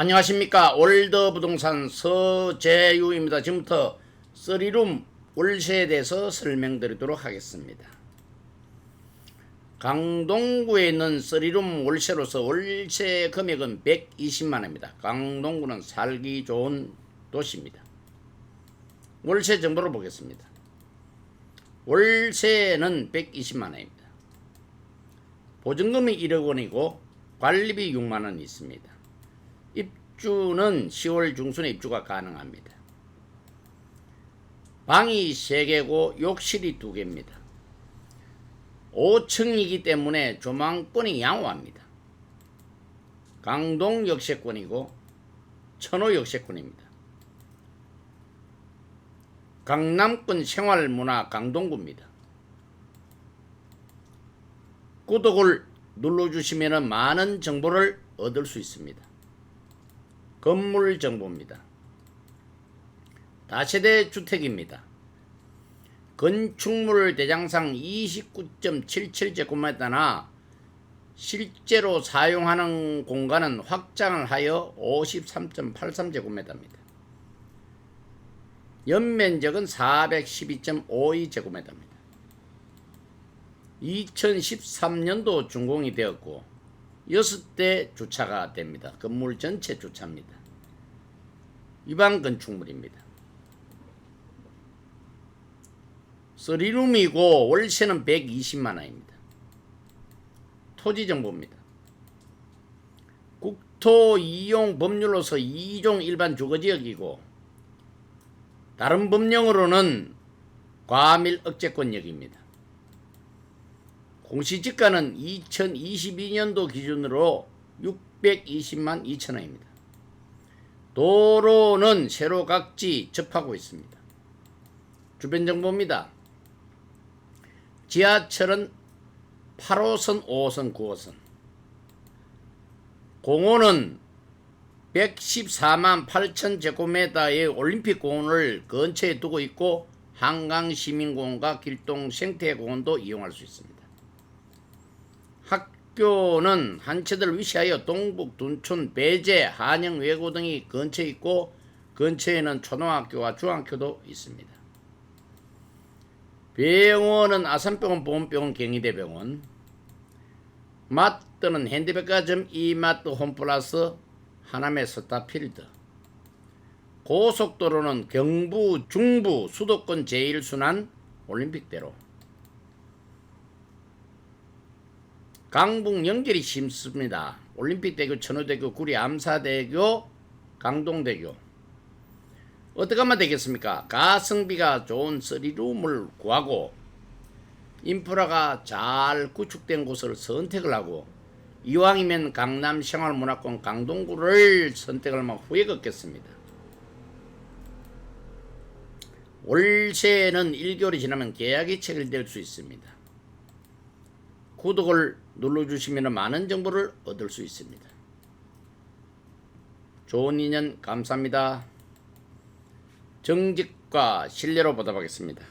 안녕하십니까 올더부동산 서재유입니다. 지금부터 쓰리룸 월세에 대해서 설명드리도록 하겠습니다. 강동구에 있는 쓰리룸 월세로서 월세 금액은 120만원입니다. 강동구는 살기 좋은 도시입니다. 월세 정보를 보겠습니다. 월세는 120만원입니다. 보증금이 1억 원이고 관리비 6만 원 있습니다. 입주는 10월 중순에 입주가 가능합니다. 방이 3개고 욕실이 2개입니다. 5층이기 때문에 조망권이 양호합니다. 강동 역세권이고 천호 역세권입니다. 강남권 생활문화 강동구입니다. 구독을 눌러주시면 많은 정보를 얻을 수 있습니다. 건물 정보입니다. 다세대 주택입니다. 건축물 대장상 29.77제곱미터나 실제로 사용하는 공간은 확장을 하여 53.83제곱미터입니다. 연면적은 412.52제곱미터입니다. 2013년도 준공이 되었고 6대 주차가 됩니다. 건물 전체 주차입니다. 위반 건축물입니다. 3룸이고 월세는 120만 원입니다. 토지 정보입니다. 국토 이용 법률로서 2종 일반 주거지역이고 다른 법령으로는 과밀 억제권역입니다. 공시지가는 2022년도 기준으로 620만 2천 원입니다. 도로는 세로 각지 접하고 있습니다. 주변 정보입니다. 지하철은 8호선, 5호선, 9호선. 공원은 114만 8천 제곱미터의 올림픽 공원을 근처에 두고 있고 한강 시민공원과 길동 생태공원도 이용할 수 있습니다. 학 교는 한체들 위시하여 동북, 둔촌, 배제, 한영, 외고 등이 근처에 있고 근처에는 초등학교와 중학교도 있습니다. 병원은 아산병원, 보험병원, 경희대병원, 마트는 핸드백화점 이마트 홈플러스, 하남의 스타필드, 고속도로는 경부, 중부, 수도권 제1순환 올림픽대로, 강북 연결이 심습니다. 올림픽대교, 천호대교, 구리 암사대교, 강동대교. 어떻게 하면 되겠습니까? 가성비가 좋은 쓰리룸을 구하고 인프라가 잘 구축된 곳을 선택을 하고 이왕이면 강남 생활문화권 강동구를 선택을 하면 후회가 없겠습니다. 월세는 1개월이 지나면 계약이 체결될 수 있습니다. 구독을 눌러주시면 많은 정보를 얻을 수 있습니다. 좋은 인연 감사합니다. 정직과 신뢰로 보답하겠습니다.